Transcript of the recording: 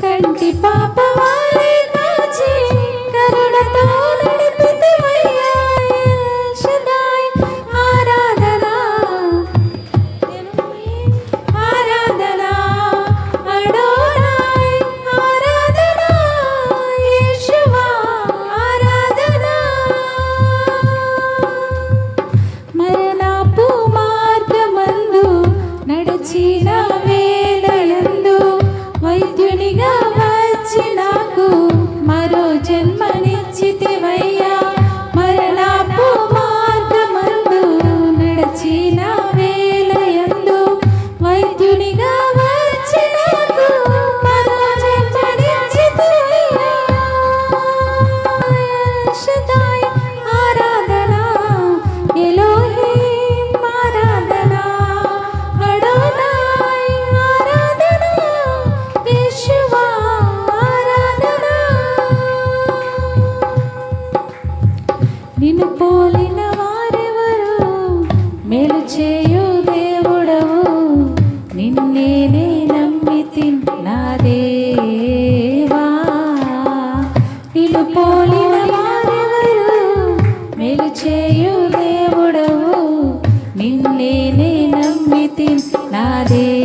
ಕಟ್ಟಿ ಪಾಪವ वाणिज्यते वै నిన్ను పోలిన వారెవరు? మేలు చేయు దేవుడవు. నిన్నేనే నమ్మి తిన్నా దేవా. నిన్ను పోలిన వారెవరు? మేలు చేయు దేవుడవు. నిన్నేనే నమ్మి తిన్నా దేవా